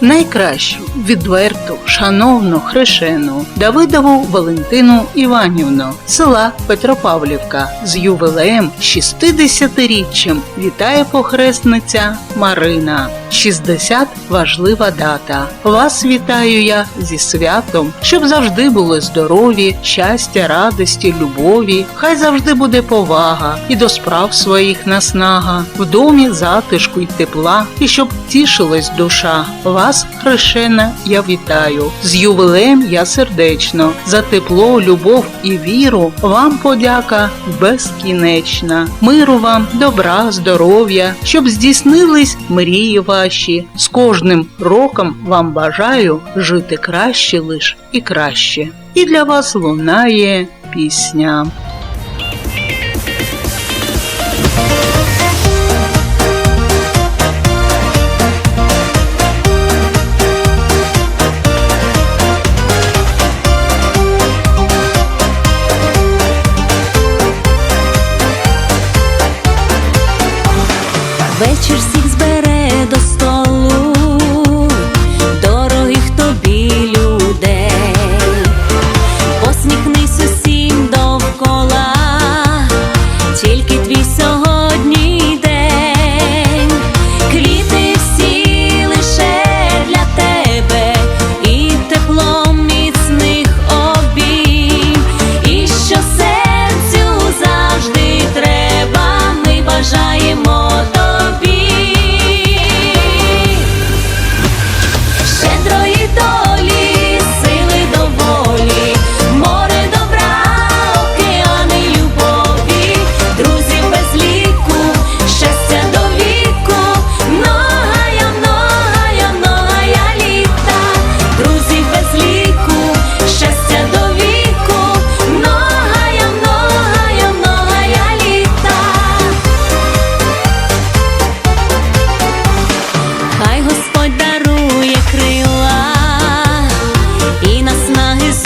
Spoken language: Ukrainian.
найкращу, відверту, шановну хрещену Давидову Валентину Іванівну, села Петропавлівка з ювілеєм 60-річчям вітає похресниця Марина. 60 важлива дата. Вас вітаю я зі святом, щоб завжди були здорові, щастя, радості, любові. Хай завжди буде повага і до справ своїх наснага, в домі затишку й тепла, і щоб тішилась душа. Вас, хрещена, я вітаю. З ювілеєм я сердечно, за тепло, любов і віру. Вам подяка безкінечна. Миру вам, добра, здоров'я, щоб здійснились мрії ваші. З кожним роком вам бажаю жити краще лиш і краще. І для вас лунає пісня. his